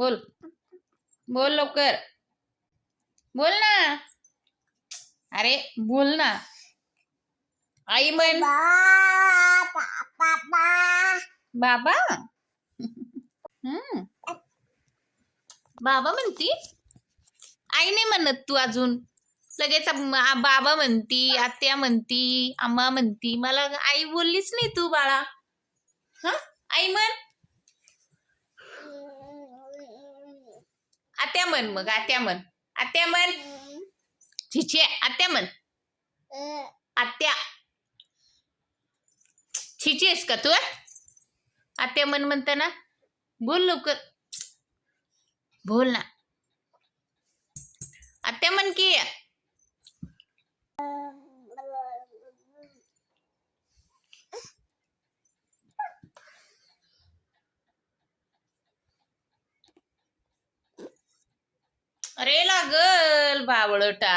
बोल. बोल लवकर. बोल ना. अरे बोल ना. आई म्हण बाबा हम्म. बाबा म्हणती? आई नाही म्हणत तू अजून. लगेच बाबा म्हणती आत्या म्हणती आम्हा म्हणती. मला आई बोललीच नाही तू बाळा. हा आई म्हण आत्या म्हण मग आत्या म्हण. आत्या म्हण. छिछे आत्या म्हण. आत्या. छिची आहेस का तू आत्या म्हण म्हणताना. बोल लवकर. बोल ना. आत्या म्हण की. अरे लागल बावळटा.